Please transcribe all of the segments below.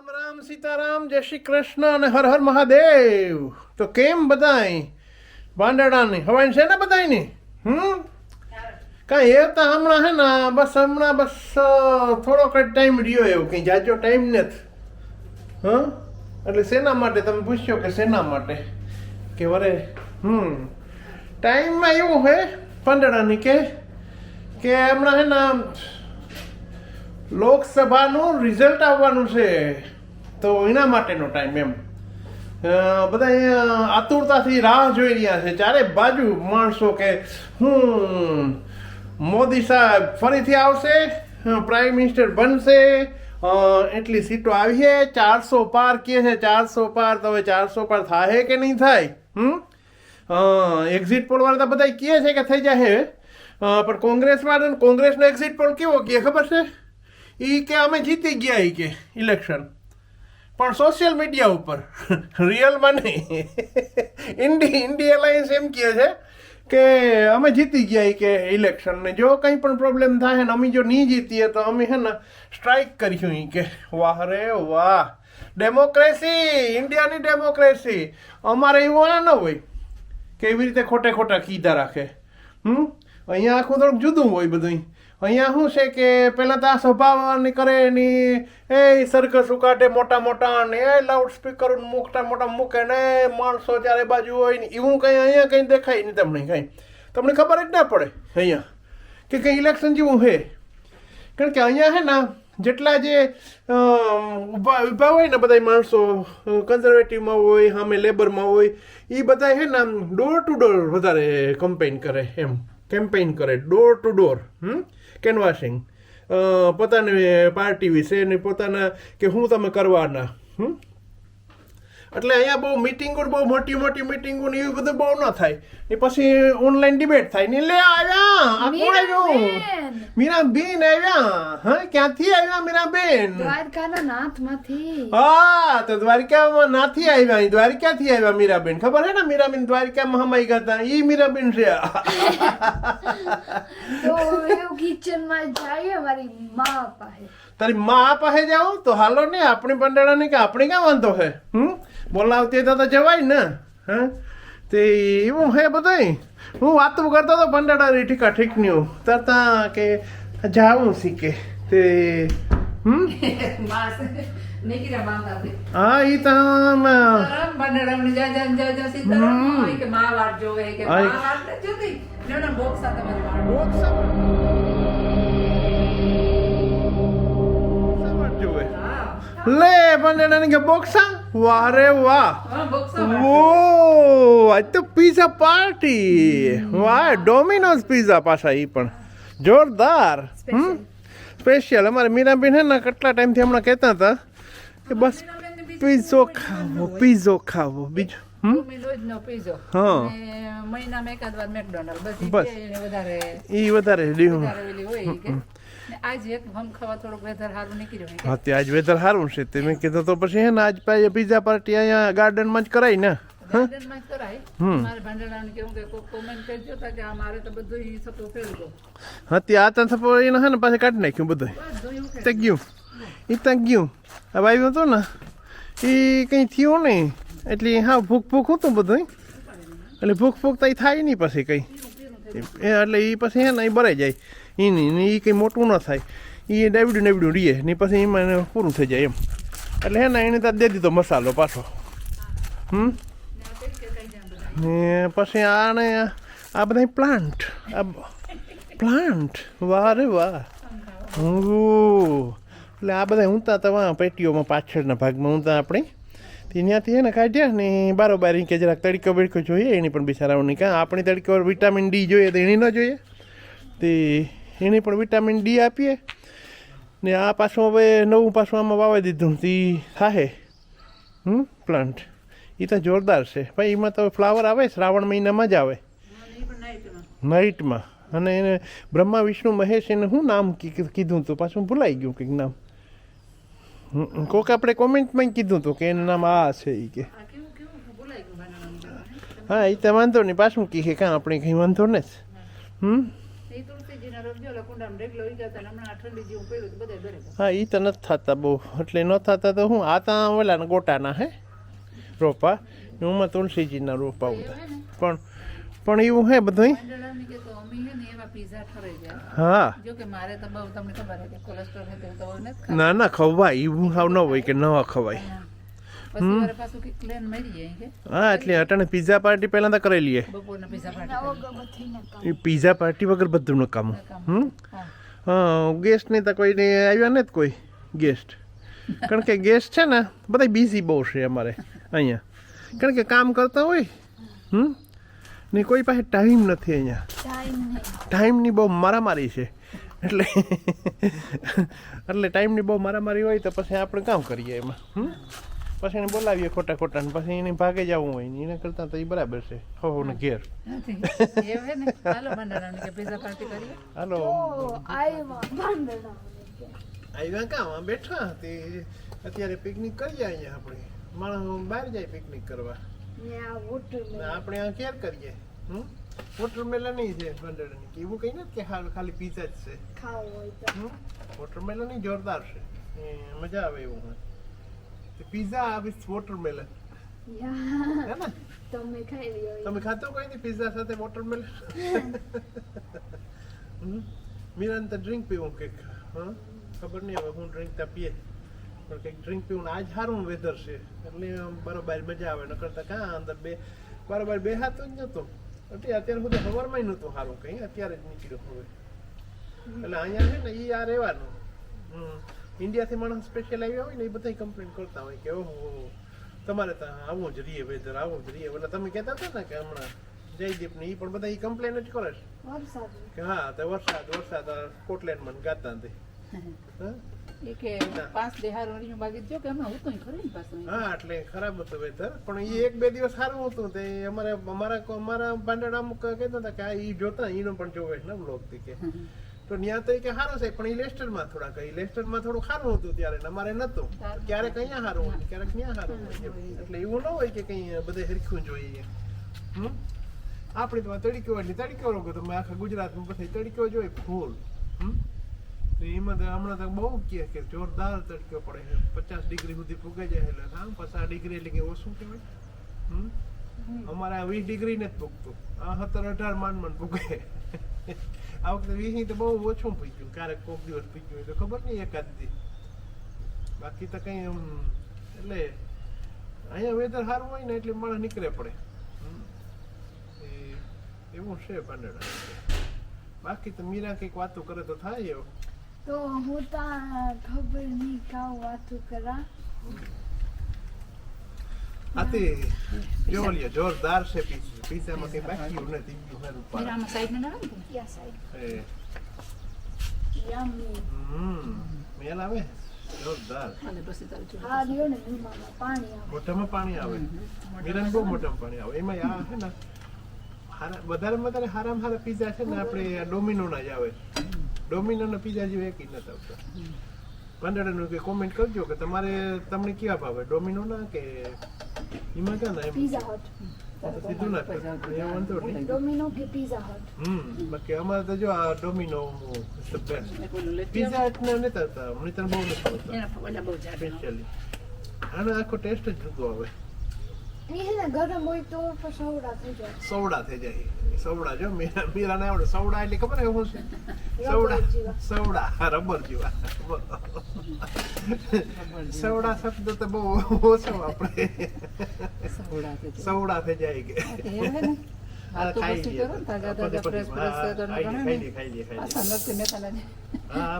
રામ રામ સીતારામ, જય શ્રી કૃષ્ણ અને હર હર મહાદેવ. તો કેમ બધાય? બાંદડાની હવાઈ છે ને બધાયની? હમ? કાંઈ એ તો હમણાં હે ને, બસ હમણાં બસ, થોડોક જ ટાઈમ રહ્યો એવું, કંઈ જાજો ટાઈમ નથી. હ એટલે શેના માટે? તમે પૂછ્યો કે શેના માટે? કે વરે, હમ ટાઈમમાં એવું હે પાંદડાની કે કે હમણાં હે ને લોકસભાનું રિઝલ્ટ આવવાનું છે. તો એના માટેનો ટાઈમ એમ. બધા આતુરતાથી રાહ જોઈ રહ્યા છે. ચારે બાજુ માણસો કે હું મોદી સાહેબ ફરીથી આવશે પ્રાઇમ મિનિસ્ટર બનશે એટલી સીટો આવી છે. ચારસો પાર કે છે? ચારસો પાર તો હવે ચારસો પાર થાય કે નહીં થાય? હમ? એક્ઝિટ પોલ વાળા તો બધા કહે છે કે થઈ જશે પણ કોંગ્રેસ વાળા કોંગ્રેસનો એક્ઝિટ પોલ કેવો કહે? ખબર છે? એ કે અમે જીતી ગયા એ કે ઇલેક્શન પણ સોશિયલ મીડિયા ઉપર રિયલમાં નહીં ઇન્ડી ઇન્ડી એલાયન્સ એમ કહે છે કે અમે જીતી ગયા કે ઇલેક્શન ને. જો કંઈ પણ પ્રોબ્લેમ થાય ને, અમે જો નહીં જીતીએ તો અમે હે ને સ્ટ્રાઇક કરીશું એ કે. વાહ રે વાહ. ડેમોક્રેસી ઇન્ડિયાની ડેમોક્રેસી અમારે એવું ન હોય કે એવી રીતે ખોટે ખોટા કીધા રાખે. હમ? અહીંયા આખું થોડુંક જુદું હોય બધું અહીંયા શું છે કે પહેલાં તો આ સભાની કરે એની એ સરઘસ ઉકાટે મોટા મોટા ને એ લાઉડ સ્પીકર મોટા મોટા મૂકે ને માણસો ચારે બાજુ હોય ને એવું કંઈ અહીંયા કંઈ દેખાય નહીં તમને કંઈ. તમને ખબર જ ના પડે અહીંયા કે કંઈ ઇલેક્શન જેવું છે. કારણ કે અહીંયા છે ને જેટલા જે ઊભા ઊભા હોય ને બધા માણસો કન્ઝર્વેટિવમાં હોય, સામે લેબરમાં હોય એ બધા છે ને ડોર ટુ ડોર વધારે કમ્પેન કરે એમ. કેમ્પેઇન કરે ડોર ટુ ડોર હમ? કેનવાસિંગ પોતાની પાર્ટી વિશે ને પોતાના કે શું તમે કરવાના હમ? એટલે અહીંયા બહુ મિટિંગો બહુ મોટી મોટી મિટિંગો ને એવું બધું બહુ ન થાય. ને પછી ઓનલાઈન ડિબેટ થાય. ને લે આવ્યા! આ કોણ આવ્યું? મીરાબેન. મીરાબેન આવ્યા! હા ક્યાંથી આવ્યા મીરાબેન? દ્વારકાના નાથમાંથી. હા તો દ્વારિકામાં નાથી આવ્યા. દ્વારિકાથી આવ્યા મીરાબેન. ખબર હે ને મીરાબેન દ્વારિકામાં હમાઈ ગયા હતા? ઈ મીરાબેન રહ્યા તો એવું કિચનમાં જાય મારી મા પાસે. તારી મા પાસે જાવ તો હાલો ને આપણી પંડાળાને કે આપણે ક્યાં વાંધો હે? હમ? બોલાવતી તો તો જવાય ને હા? તે એવું હે બધાય? હું વાતું કરતો હતો પંડાળાની ઠીકા ઠીકન્યું તરતા કે જાવું શીખે. તે હમ? હા એ તો ના લે પંડાળાની કે બોક્સા વાહ. રે વાહ. ઓ આજ તો પીઝા પાર્ટી વાહ ડોમિનોઝ પીઝા પાછા એ પણ. જોરદાર. સ્પેશિયલ અમારે મીરાબેન હે ને કેટલા ટાઈમથી હમણાં કહેતા હતા કે બસ પીઝો ખાવો પીઝો ખાવો. બીજો? હા. બસ. એને વધારે આજે એક હમ ખાવા થોડુંક વેધર સારું નીકળ્યું હા તે આજ વેધર સારું છે. તે મેં કીધું તો પછી હે ને આજ પાછી બીજા પાર્ટી અહીંયા ગાર્ડનમાં જ કરાય ને? આ હા? તે આ તો થપો એને હે ને પાછી કાઢી નાખ્યું બધું તે ગયું. એ ત્યાં ગયું. હવે આવ્યું હતું ને એ કંઈ થયું નહીં. એટલે હા ભૂખ ભૂખ હતું બધું એટલે ભૂખ ભૂખ તો થાય નહીં પછી કંઈ. એટલે એ પછી હે ને એ ભરાઈ જાય. એ નહીં, ને એ કંઈ મોટું ન થાય. એ ડાબડ્યું ડાબડ્યું રીએ, ને પછી એમાં એને પૂરું થઈ જાય એમ. એટલે હે ને, એને ત્યાં દે દીધો મસાલો પાછો. હમ? ને પછી આને આ બધા પ્લાન્ટ, આ પ્લાન્ટ. વાહ રે વાહ. ઓહ એટલે આ બધા ઊંતા તમામ પેટીઓમાં પાછળના ભાગમાં ઊંતા આપણે. ત્યાંથી એને કાઢ્યા, ને બારોબાર કે જરાક તડકો બડકો જોઈએ, એની પણ બિચારાઓની કાં આપણી તડકો વિટામિન ડી જોઈએ તો એની ન જોઈએ. તે એની પણ વિટામિન ડી આપીએ. ને આ પાછું હવે નવું પાછું આમાં વાવી દીધું. તે થાહે. હમ? પ્લાન્ટ એ તો જોરદાર છે. ભાઈ એમાં તો ફ્લાવર આવે શ્રાવણ મહિનામાં જ આવે. નાઇટમાં અને એને બ્રહ્મા વિષ્ણુ મહેશ એને શું નામ કી- કીધું હતું પાછું ભૂલાઈ ગયું કંઈક નામ. કોક આપણે કોમેન્ટમાં કીધું હતું કે એનું નામ આ છે એ કે. હા એ તો વાંધો નહીં. પાછું કહે કાં આપણે કંઈ વાંધો ને હમ? હા એ તો નથી થતા બહુ એટલે ન થતા તો હું આ ત્યાં ઓલાના ગોટાના હે રોપા. એમાં તુલસીજીના રોપા બધા પણ પણ એવું હે બધું હે ને. ના ના ખવાય. એવું હાવ ન હોય કે ન ખવાય. હા. પછી મારે પાછું કે પ્લેન મરી જાય કે હા એટલે અટાણે પીઝા પાર્ટી પહેલાં તો કરેલી લઈએ. બપોરના પીઝા પાર્ટી વગર બધી ન એ પીઝા પાર્ટી વગર બધું નકામું હમ? હા. ગેસ્ટ નહીં તો કોઈને આવ્યા નથી કોઈ ગેસ્ટ કારણ કે ગેસ્ટ છે ને બધા બિઝી બહુ છે અમારે અહીંયા. કારણ કે કામ કરતા હોય હમ? ને કોઈ પાસે ટાઈમ નથી અહીંયા. ટાઈમની બહુ મારામારી છે. એટલે એટલે ટાઈમની બહુ મારામારી હોય તો પછી આપણે કામ કરીએ એમાં હમ? પછી એને બોલાવીએ ખોટા ખોટા ને પછી એને ભાગે જવું હોય ને. એના કરતાં તો એ બરાબર છે. હો ને ઘેર. હાલો મંડળાની કે પીઝા પાર્ટી કરીએ. હાલો. તો આવ્યા કામ આ બેઠા? તે અત્યારે પિકનિક કરીએ અહીંયા આપણે. માણસ બહાર જાય પિકનિક કરવા. ને આ વોટર ને આપણે આ કેર કરીએ. હમ? વોટરમેલન નહીં છે બંદરની એવું કઈ નથી કે હાલ ખાલી પીઝા જ છે. વોટરમેલન જોરદાર છે. એ મજા આવે એવું હોય. પીઝા વિથ વોટરમેલન તમે ખાઈ લ્યો તમે ખાતો કોઈ નહીં પીઝા સાથે વોટરમેલન મીરાન તો ડ્રિંક પીવું કંઈક. હા? ખબર નહીં હવે હું ડ્રિંક ત્યાં પીએ. પણ કંઈક ડ્રિંક પીવું આજ સારું વેધર છે. એટલે બરોબર મજા આવે. ન કરતા કાં અંદર બે બરોબર બે હાથ જ નહોતો. એટલે અત્યારે બધું સવારમાં નહોતું સારું કંઈ. અત્યારે જ નીકળ્યું હવે. એટલે અહીંયા છે ને એ આ રહેવાનું. હમ. ઇન્ડિયાથી માણસ સ્પેશિયલ આવ્યા હોય ને એ બધા કમ્પ્લેન કરતા હોય કે ઓહો તમારે તો આવવું જ રહીએ વેધર આવવું જ રહીએ. એટલે તમે કહેતા હતા ને કે હમણાં જયદીપ ને એ પણ બધા એ કમ્પ્લેન જ કરે છે. કે હા તો વરસાદ વરસાદ સ્કોટલેન્ડમાં ગાતા હતી કે પાંચ દે હારું રહ્યું કે હમણાં હું તો ને પાછું હા એટલે ખરાબ હતું વેધર પણ એ એક બે દિવસ સારું હતું તે. અમારે અમારા અમારા ભાંડણ અમુક કહેતા હતા કે આ ઈ જોતા એનો પણ જોવે છે ને બ્લોગથી કે. તો ત્યાં તો કે સારું છે પણ એ લેસ્ટરમાં કઈ એ લેસ્ટરમાં થોડું સારું હતું ત્યારે અમારે નતું. ક્યારેક અહીંયા સારું હોય ક્યારેક ત્યાં સારું હોય એટલે એવું ન હોય કે કઈ બધે હરખું જોઈએ હમ? આપણી તો તડક્યો એટલે તડક્યો રોગો તમે આખા ગુજરાતમાં પછી તડક્યો જોઈએ ફૂલ. હમ? તો એમાં તો હમણાં તો બહુ કહે કે જોરદાર તડક્યો પડે છે. પચાસ ડિગ્રી સુધી ફૂગાઈ જાય એટલે હા પચાસ ડિગ્રી એટલે કે ઓછું કહેવાય. હમ? અમારે આ વીસ ડિગ્રી ને જ ફૂગતું આ સત્તર અઢાર માંડ માંડ પૂગે આ વખતે વીસ તો બહુ ઓછું પૂગ્યું ક્યારેક કોક દિવસ હોય તો ખબર નહીં એકાદ દી. બાકી તો કઈ એમ એટલે અહીંયા વેધર સારું હોય ને એટલે માણસ નીકળે પડે. એવું છે પાંડડા બાકી તો મીરા કંઈક વાતો કરે તો થાય એવું. તો હું તો ખબર નહીં કાં વાતું કરા. આ તે જો લ્યો જોરદાર છે પીઝા પીઝામાં કઈ બાકી નથી ગયું મારું સાઈડ ને ના આવે સાઈડ એ, યમ્મી હમ મેલ આવે જોરદાર અને પછી તારું જો. આ રહ્યો ને લીમામાં પાણી આવે મોઢામાં પાણી આવે મીરાને બહુ મોઢામાં પાણી આવે એમાં આ છે ને હારા વધારે વધારે હારામાં હારા પીઝા છે ને આપણે ડોમિનોના જ આવે ડોમિનોના પીઝા જેવું એક નથી આવતો પાંદડાનું કે કોમેન્ટ કરજો કે તમારે તમને કેવા ભાવે ડોમિનોના કે એમાં ક્યાં ના પીઝા હટ સીધું ના કરજો. વાંધો નહીં ડોમિનો કે પીઝા હટ હમ બાકી અમારે તો જો આ ડોમિનો ઇઝ ધ બેસ્ટ એક ઓલું લેતી પીઝા હટના નથી આવતા મને તને બહુ નથી આવતા એના ઓલા બહુ જાડા હોય. સ્પેશિયલી આનો આખો ટેસ્ટ જ જુદો આવે ને ગરમ હોય તો સવડા થઈ જાય સવડા થઈ જાય સવડા જો મીરા મીરાને આવડે સવડા એટલે ખબર ને શું છે સવડા. સવડા રબર જેવા સવડા શબ્દ તો બહુ ઓછો આપણે સવડા થઈ જાય. કે.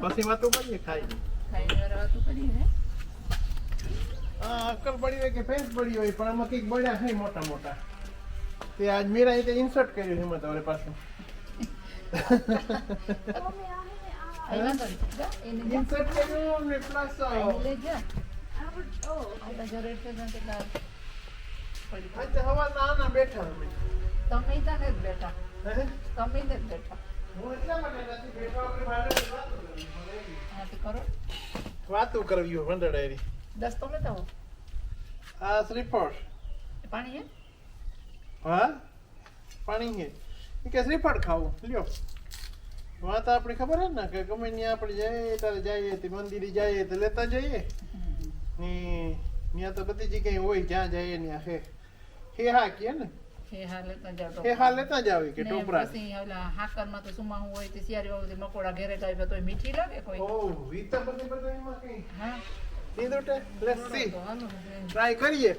પછી- વાતો કરીએ ખાઈ અક્કલ પડી હોય કે ભેંસ પડી હોય પણ આમાં કંઈક બળ્યા છે મોટા મોટા. તે આજ મીરા ઇન્સર્ટ કર્યું છે એમાં તમારે બેઠા તમે જ તમે જ બેઠા વાતો કરવી પાણી હે. પાણી કે શ્રીફળ ખાવું. લ્યો. વાત આપણે ખબર હે ને કે ગમે ત્યાં આપણે જઈએ ત્યારે જઈએ તે મંદિરે જઈએ તો લેતા જઈએ. ને ત્યાં તો બધી જગ્યાએ હોય જ્યાં જઈએ ત્યાં હે. હે હા કે ને? હે હા લેતા જાવ હે હા લેતા જ આવી કે ટોપરા. પછી ઓલા હાકરમાં તો સુમાહું હોય તે શિયાળી વાળું મકોડા ઘેરે લાવે તો મીઠી લાગે કોઈ? ઓહ ઈ તો બધી બધી એમાં કઈ. હા. લીધું તે લેટ્સ સી તો હાલો ટ્રાય કરીએ.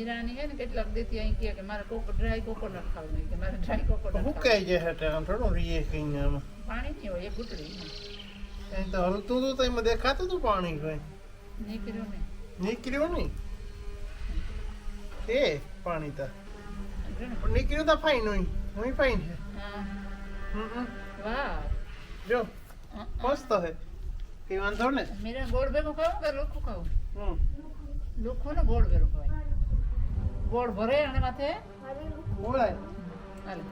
મીરાની હે ને કેટલાક દેતી અહીં કહે કે મારે કોકો ડ્રાય કોકોનટ ખાવું નહીં કે મારે ડ્રાય કોકોનટ હુકાઈ જાય છે આમ થોડું રિએકિંગ પાણી નહીં હોય એ ઘૂંટડી એ તો હલતું હતું તો એમાં દેખાતું હતું પાણી કઈ? નીકળ્યું ને નીકળ્યું નહીં? એ પાણી તો. જો નીકળ્યું તો ફાઈન હોય. હું. ફાઈન છે વાહ. જો. મસ્ત હે કઈ વાંધો ને? મીરા ગોળ ભેગું ખાવું કે લોખું ખાવું? હમ. લોખું ને ગોળ ભેગું ખવાય ગોળ ભરે અને માથે ગોળાય હાલે.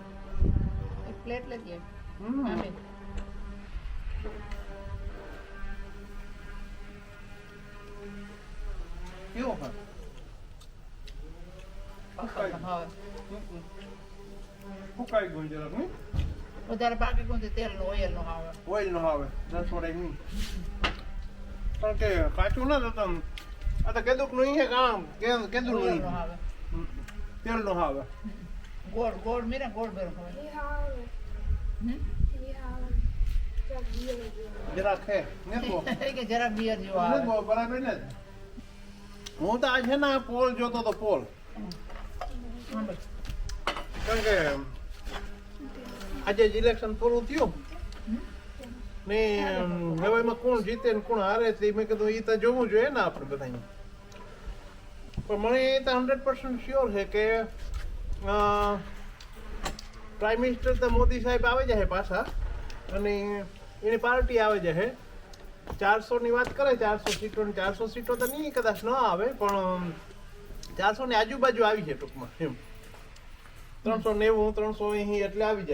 એક પ્લેટ લઈએ. બેન. કેવો હે હા. ફૂકાઈ ગયું જરાક નહીં વધારે બાકી કોઈ તેલ નો ઓઇલ નો આવે. ઓઇલ નો આવે. દસ વડે નહીં કારણ કે કાચું ના થતું આ તો કેદુકનું છે કામ કેદું ઓઇલ નહીં નો આવે. તેલ નો આવે ગોળ ગોળ મીરા ગોળ હમ? જરાક હે ને કે જરાક બિયર જેવો ને આવે બરાબર ને હું તો આજે ના પોલ જોતો તો પોલ. કારણ કે આજે જ ઇલેક્શન પૂરું થયું ને હવે એમાં કોણ જીતે ને કોણ હારે છે મેં કીધું એ તો જોવું જોઈએ ને આપણે બધાને પણ મને એ તો હંડ્રેડ પર્સન્ટ શ્યોર છે કે પ્રાઇમ મિનિસ્ટર તો મોદી સાહેબ આવે જાય પાછા અને એની પાર્ટી આવે જાય ચારસો ની વાત કરે ચારસો સીટો ને ચારસો સીટો તો નહીં કદાચ ન આવે પણ ચારસો ની આજુબાજુ આવી છે ટૂંકમાં એમ. ત્રણસો નેવું ત્રણસો અહીં એટલે આવી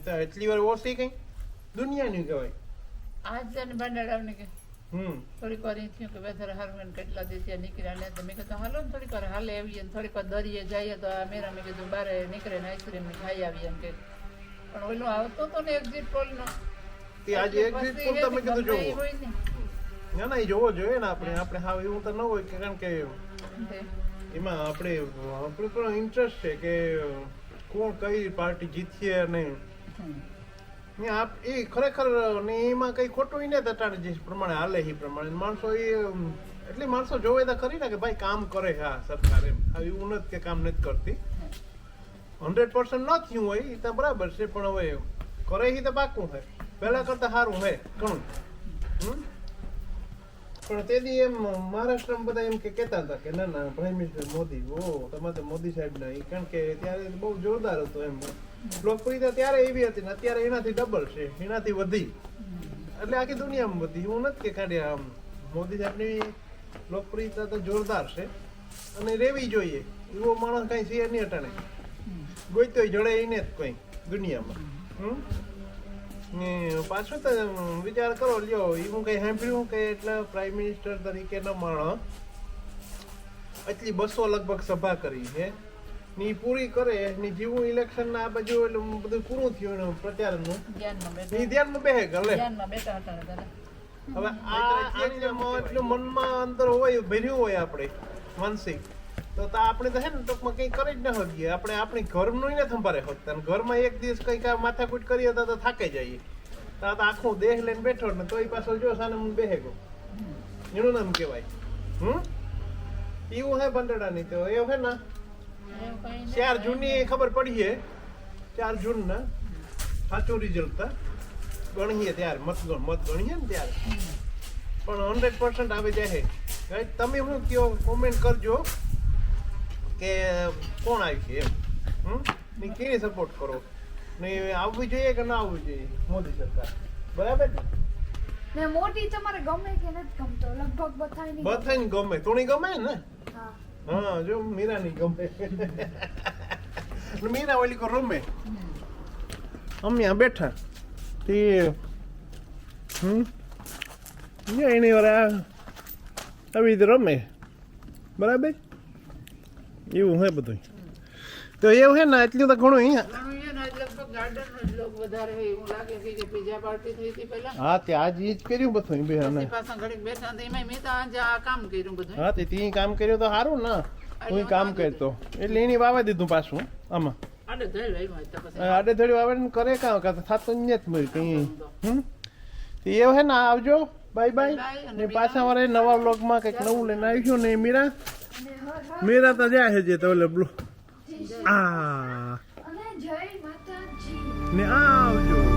તો એટલી વાર ઓછી કઈ દુનિયાની કહેવાય. આજ તને ભંડાર ને હમ થોડીક વાર એ થયું કે વેધર હારું ને કેટલા દિવસ ત્યાં નીકળ્યા ને તો મેં કીધું હાલો ને થોડીક વાર હાલે આવીએ ને થોડીક વાર દરિયે જઈએ તો આ મેરા મેં કીધું બારે નીકળે ને આઈસ્ક્રીમ ખાઈ આવીએ એમ કે. પણ ઓલો આવતો તો ને એક્ઝિટ પોલ નો. તે આજે એક્ઝિટ પોલ તમે કીધું જોવો. ના ના એ જોવો જોઈએ ને આપણે. આપણે હા એવું તો ન હોય કારણ કે એમાં આપણે આપણે પણ ઇન્ટરેસ્ટ છે કે કોણ કઈ પાર્ટી જીતીએ અને ને આપ એ ખરેખર ને એમાં કઈ ખોટું ને તટાણે જે પ્રમાણે હાલે એ પ્રમાણે. માણસો એ એટલે માણસો જોવે તો ખરી ને કે ભાઈ કામ કરે હા સરકાર એમ. એવું નથી કે કામ નથી કરતી. હંડ્રેડ પર્સન્ટ ન થયું હોય એ તો બરાબર છે, પણ હવે કરે એ તો પાકું છે. પહેલાં કરતા સારું હે ઘણું? પણ તેથી એમ મહારાષ્ટ્રમાં બધા એમ કે કહેતા હતા કે ના ના પ્રાઇમ મિનિસ્ટર મોદી, ઓ, તમારે મોદી સાહેબ ના કારણ કે ત્યારે બહુ જોરદાર હતો એમ. લોકપ્રિયતા ત્યારે એવી હતી ને અત્યારે એનાથી ડબલ છે, એનાથી વધી. એટલે આખી દુનિયામાં વધી. એવું નથી કે ખાલી આમ મોદી સાહેબની લોકપ્રિયતા તો જોરદાર છે, અને રેવી જોઈએ. એવો માણસ કઈ છે નહીં અટાણે. ગોઈતોય જડે એને જ કંઈ દુનિયામાં? ને પાછું તો વિચાર કરો, લ્યો, એ હું કઈ સાંભળ્યું કે એટલે પ્રાઇમ મિનિસ્ટર તરીકે ન માણસ આટલી બસો લગભગ સભા કરી છે. ને પૂરી કરે ને જેવું ઇલેક્શન ના આ બાજુ એટલે બધું પૂરું થયું એનું પ્રચારનું નું ની ધ્યાનમાં બેહે ગલે ને હવે આ એટલું મનમાં અંદર હોય ભર્યું હોય આપણે માનસિક. તો તો આપણે તો હે ને ટૂંકમાં કંઈ કરી જ ન શકીએ. આપણે આપણી ઘરનું ને સંભાળે શકતા અને ઘરમાં એક દિવસ કંઈક માથાકૂટ કરીએ તો તો થાકે જઈએ. તો આ તો આખું દેહ લઈને બેઠો ને તોય પાછો જો સાને મને બેહે ગયો. એનું નામ કહેવાય. હમ? એવું હે ભંડડાની તો એવું હે ને. ચાર જૂનની ખબર પડી છે. ચાર જૂનના સાચું રિઝલ્ટ ગણીએ ત્યારે મત મત ગણીએ ને ત્યારે. પણ હંડ્રેડ પર્સન્ટ આવી જાય Right? તમે શું કયો કોમેન્ટ કરજો કે કોણ આવી છે એમ. હમ? ને કેવી સપોર્ટ કરો? ને આવવી જોઈએ કે ના આવવી જોઈએ મોદી સરકાર? બરાબર ને? મોદી મોટી તમારે ગમે કે નથી ગમતો? લગભગ બધાને બધાને ગમે. તોણી ગમે ને? હા yo જો ni come. ગમે ને મીરા ઓલી કો રમે અમે આ બેઠા તે હમ એની વાર આવી રીતે રમે બરાબર એવું હે બધું તો એવું હે ને એટલું તો ઘણું અહીંયા જ કે હા તે આજ કર્યું બધું બે તો આ કામ કર્યું બધું. હા તે તી કામ કર્યું તો સારું ને હું કામ કરતો. એટલે એની વાવે દીધું પાછું આમાં. આડે તો થોડી વાવે કરે કરતા થતું જ નથી કઈ. હમ? એવું હે ને આવજો. Bye bye. ને પાછા મારે નવા બ્લોગમાં કંઈક નવું લઈને આવીશું ને મીરા. મીરા તો જાય છે જે તો ઓલે બ્લુ. આ. અને જય માતાજી ને આવજો